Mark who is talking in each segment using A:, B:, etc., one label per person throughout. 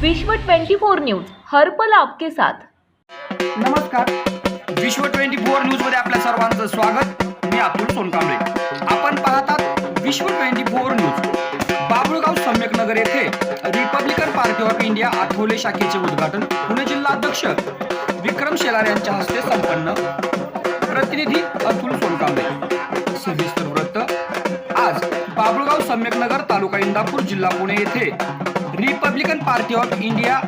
A: विश्व 24 न्यूज हर्पल आपके साथ.
B: नमस्कार. विश्व ट्वेंटी फोर न्यूजमध्ये आपल्या सर्वांचं स्वागत. मी अतुल सोनकांबळे. आपण पाहतात Vishwa twenty four news. Babulgaon Samyaknagar येथे Republican Party of India Athawale शाखेचे उद्घाटन पुणे जिल्हाध्यक्ष विक्रम शेलार यांच्या हस्ते संपन्न. प्रतिनिधी अतुल सोनकांबळे. सविस्तर बाबुळगाव सम्यकनगर तालुका इंदापूर जिल्हा पुणे येथे Republican Party of India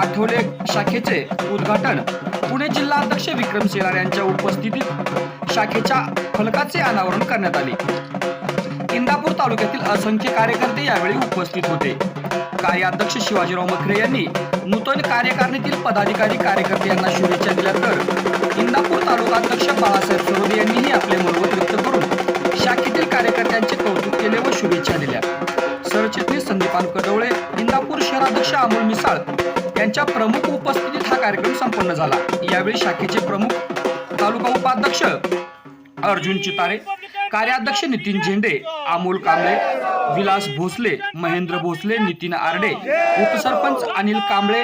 B: Athawale शाखेचे उद्घाटन. पुणे जिल्हा अध्यक्ष विक्रम शेलार यांच्या उपस्थितीत शाखेच्या फलकाचे अनावरण करण्यात आले. इंदापूर तालुक्यातील असंख्य कार्यकर्ते यावेळी उपस्थित होते. कार्याध्यक्ष शिवाजीराव मखरे यांनी नूतन कार्यकारिणीतील पदाधिकारी कार्यकर्ते यांना शुभेच्छा दिल्या तर इंदापूर तालुका अध्यक्ष बाळासाहेब सरोदे यांनीही आपले प्रमुख उपस्थितीत हा कार्यक्रम संपन्न झाला. यावेळी शाखेचे प्रमुख तालुका उपाध्यक्ष अर्जुन चितारे कार्याध्यक्ष नितीन झेंडे अमोल कांबळे विलास भोसले महेंद्र भोसले नितीन आरडे उपसरपंच अनिल कांबळे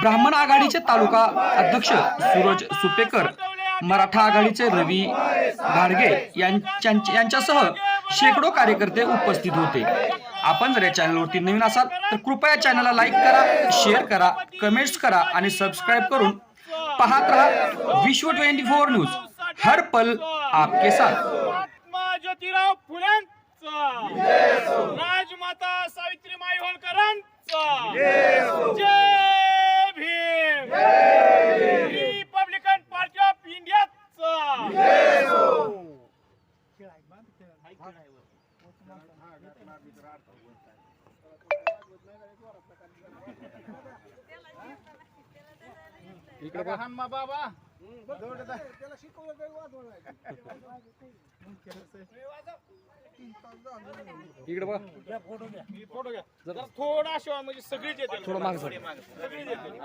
B: ब्राह्मण आघाडीचे तालुका अध्यक्ष सूरज सुपेकर मराठा आघाडीचे रवी घाडगे यांच्या- यांच्यासह शेकडो कार्यकर्ते उपस्थित होते. आपण जर या चॅनलवरती नवीन असाल तर कृपया चॅनलला लाईक करा शेअर करा कमेंट्स करा आणि सबस्क्राईब करून पाहत रहा विश्व ट्वेंटी फोर न्यूज. हर पल आपके साथ.
C: ज्योतिराव फुलेंचा Rajmata Savitrimai होळकरांचा. Jai Bhim Republican Party of इंडियाचा बाबा.
B: इकडे बघा.
C: फोटो घ्या. जरा थोडा शिवाय म्हणजे सगळीच येते थोडं माग सगळीच येते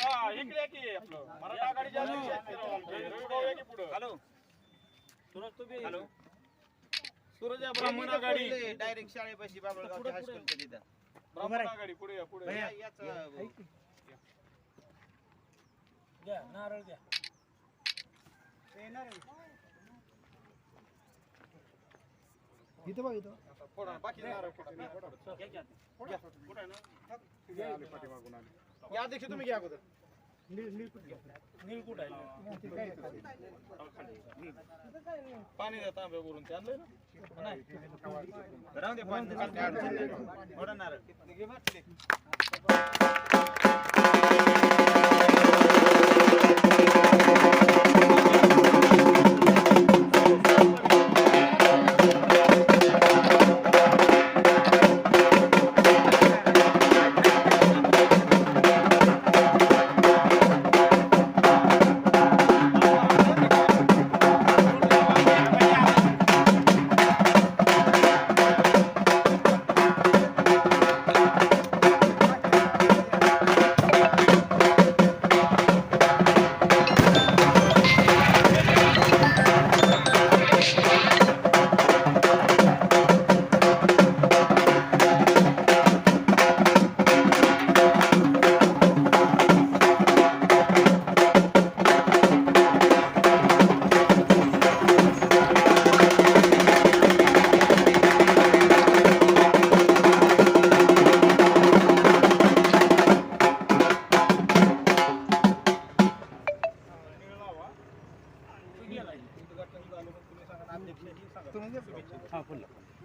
C: हा इकडे या की आपलं. मराठा आघाडीचे अध्यक्ष आहेत. पुढं या की पुढं. हॅलो. हॅलो. सूरज ब्राह्मण आघाडी.
D: डायरेक्ट शाळेपाशी बाबळगावच्या हायस्कूलच्या तिथं.
C: ब्राह्मण आघाडी पुढे या पुढे या.
D: या- याच
C: फोडा, बाकी नारळ फोडा. घ्या. कुठं आहे ना? या अध्यक्ष तुम्ही घ्या अगोदर. पाणी द्या तांब्यावरून ते आणलंय ना नाही.
D: राहून दे पाणी काय अडचण नाही.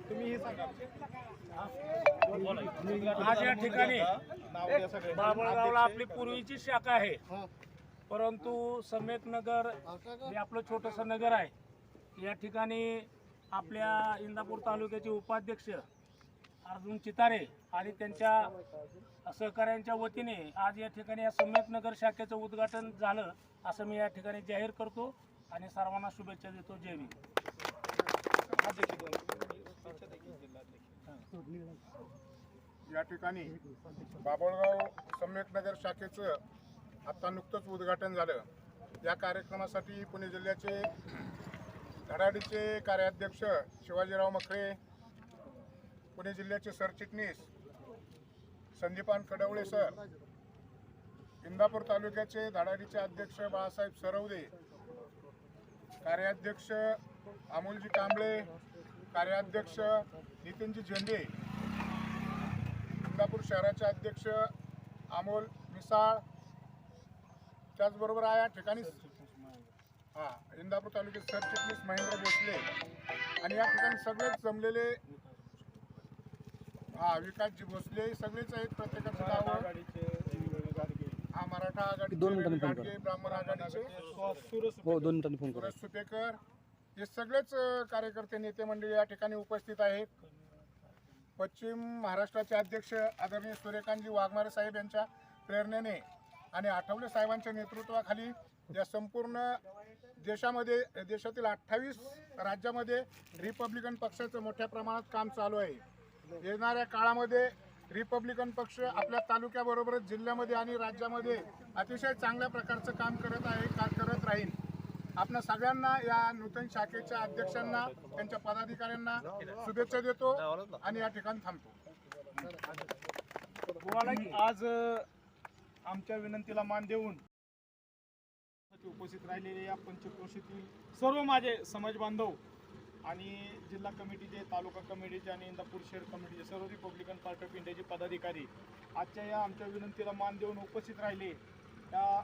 D: मोठा
E: आज या ठिकाणी बाबळगावला आपली पूर्वीची शाखा आहे. परंतु समेत नगर हे आपलं छोटस नगर आहे. या ठिकाणी आपल्या इंदापूर तालुक्याचे उपाध्यक्ष अर्जुन चितारे आणि त्यांच्या सहकाऱ्यांच्या वतीने आज या ठिकाणी या समेत नगर शाखेचं उद्घाटन झालं असं मी या ठिकाणी जाहीर करतो आणि सर्वांना शुभेच्छा देतो. जय मी
F: या ठिकाणी बाबळगाव सम्यकनगर शाखेचं आत्ता नुकतंच उद्घाटन झालं. या कार्यक्रमासाठी पुणे जिल्ह्याचे धडाडीचे कार्याध्यक्ष शिवाजीराव मखरे पुणे जिल्ह्याचे सरचिटणीस संदीपान कडवळे सर इंदापूर तालुक्याचे धडाडीचे अध्यक्ष बाळासाहेब सरवदे कार्याध्यक्ष अमोलजी कांबळे कार्याध्यक्ष नितीनजी झेंडे इंदापूर शहराचे अध्यक्ष अमोल मिसाळ त्याचबरोबर या ठिकाणी हा इंदापूर तालुक्याचे सरचिटणीस महेंद्र भोसले. आणि या ठिकाणी सगळेच जमलेले हा विकासजी भोसले सगळेच आहेत प्रत्येकाचं नाव. हा मराठा गाडगे, ब्राह्मण आघाडीचे.
G: हो दोन
F: सुपेकर. हे सगळेच कार्यकर्ते नेते मंडळी या ठिकाणी उपस्थित आहेत. पश्चिम महाराष्ट्राचे अध्यक्ष आदरणीय सूर्यकांतजी वाघमारे साहेब यांच्या प्रेरणेने आणि आठवले साहेबांच्या नेतृत्वाखाली या संपूर्ण देशामध्ये देशातील अठ्ठावीस राज्यामध्ये रिपब्लिकन पक्षाचं मोठ्या प्रमाणात काम चालू आहे. येणाऱ्या काळामध्ये रिपब्लिकन पक्ष आपल्या तालुक्याबरोबरच जिल्ह्यामध्ये आणि राज्यामध्ये अतिशय चांगल्या प्रकारचं काम करत आहे का करत राहील. आपल्या सगळ्यांना या नूतन शाखेच्या अध्यक्षांना त्यांच्या पदाधिकाऱ्यांना शुभेच्छा देतो आणि या ठिकाणी थांबतो.
C: आज आमच्या विनंतीला मान देऊन उपस्थित राहिलेले या पंचक्रोशीतील सर्व माझे समाज बांधव आणि जिल्हा कमिटीचे तालुका कमिटीचे आणि इंदापूर शहर कमिटीचे सर्व रिपब्लिकन पार्टी ऑफ इंडियाचे पदाधिकारी आजच्या या आमच्या विनंतीला मान देऊन उपस्थित राहिले. या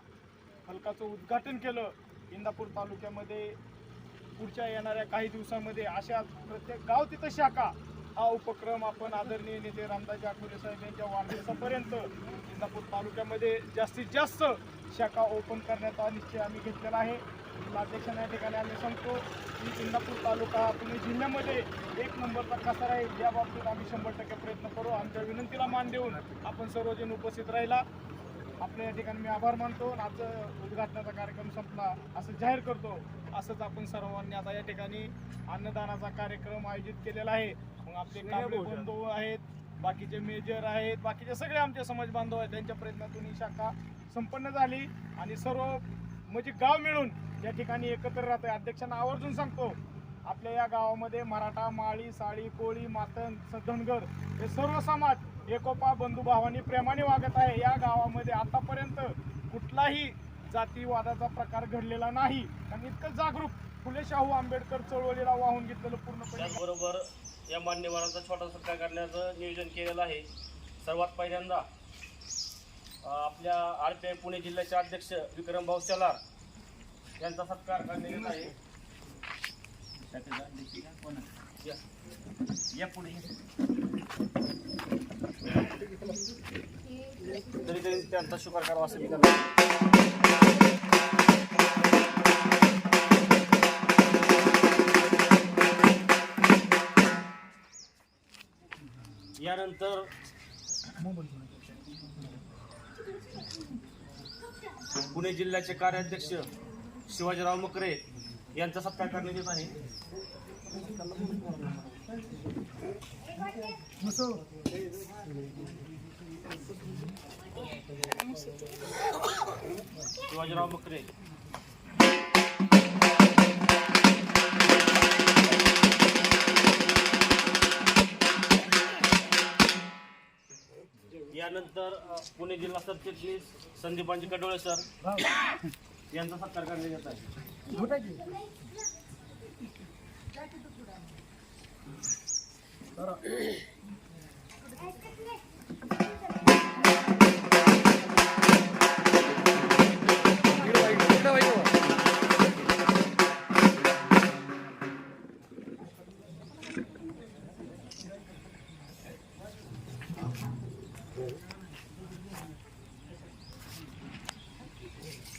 C: फलकाचं उद्घाटन केलं. इंदापूर तालुक्यामध्ये पुढच्या येणाऱ्या काही दिवसांमध्ये अशा प्रत्येक गाव तिथं शाखा हा उपक्रम आपण आदरणीय नेते रामदास आठवले साहेब यांच्या वाढदिवसापर्यंत इंदापूर तालुक्यामध्ये जास्तीत जास्त शाखा ओपन करण्याचा निश्चय आम्ही घेतलेला आहे. अध्यक्षांना या ठिकाणी आम्ही सांगतो की इंदापूर तालुका पुणे जिल्ह्यामध्ये एक नंबरचा कसा राहील याबाबतीत आम्ही शंभर टक्के प्रयत्न करू. आमच्या विनंतीला मान देऊन आपण सर्वजण उपस्थित राहिला. आपल्या या ठिकाणी मी आभार मानतो आणि आजचं उद्घाटनाचा कार्यक्रम संपला. असं जाहीर करतो. असंच आपण सर्वांनी आता या ठिकाणी अन्नदानाचा कार्यक्रम आयोजित केलेला आहे. मग आपले कांबळे बंधू आहेत बाकीचे मेजर आहेत बाकीचे सगळे आमचे समाज बांधव आहेत. त्यांच्या प्रयत्नातून ही शाखा संपन्न झाली. आणि सर्व म्हणजे गाव मिळून या ठिकाणी एकत्र राहतोय. अध्यक्षांना आवर्जून सांगतो आपल्या या गावामध्ये मराठा माळी साळी कोळी मातंग स- धनगर हे सर्व समाज एकोपा बंधुभावानी प्रेमाने वागत आहे. या गावामध्ये आतापर्यंत कुठलाही जातीवादाचा प्रकार घडलेला नाही. कारण इतकं जागरूक फुले शाहू आंबेडकर चळवळीला वाहून घेतलेलं पूर्णपणे.
H: बरोबर या मान्यवरांचा छोटा सत्कार करण्याचं नियोजन केलेलं आहे. सर्वात पहिल्यांदा आपल्या आर पी आय पुणे जिल्ह्याचे अध्यक्ष विक्रम भाऊ चलार यांचा सत्कार करण्यात आहे. या पुढे. तरी त्यांचा स्वीकार करावा असं मी करतो. यानंतर पुणे जिल्ह्याचे कार्याध्यक्ष शिवाजीराव मकरे यांचा सत्कार करण्यात येत आहे. शिवाजीराव मकरे यानंतर पुणे जिल्हा सरचिटणीस संदीपांजी कडोळे सर यांचा सत्कार करण्यात येत आहे.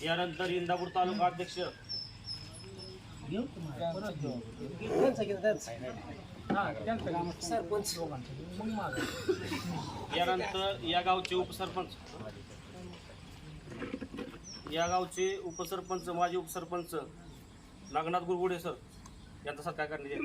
H: यानंतर इंदापूर तालुका अध्यक्ष. यानंतर या गावचे उपसरपंच. या गावचे उपसरपंच माजी उपसरपंच नागनाथ गुरगुडे सर यांचा सत्कार करण्यात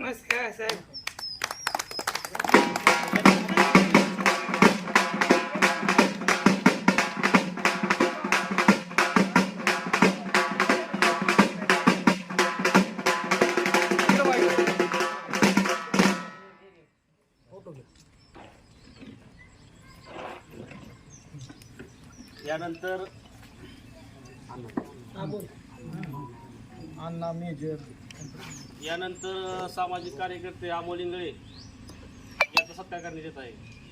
H: यानंतर
C: अण्णा मेजर
H: यानंतर सामाजिक कार्यकर्ते अमोल इंगळे याचा सत्कार करण्यात येत आहे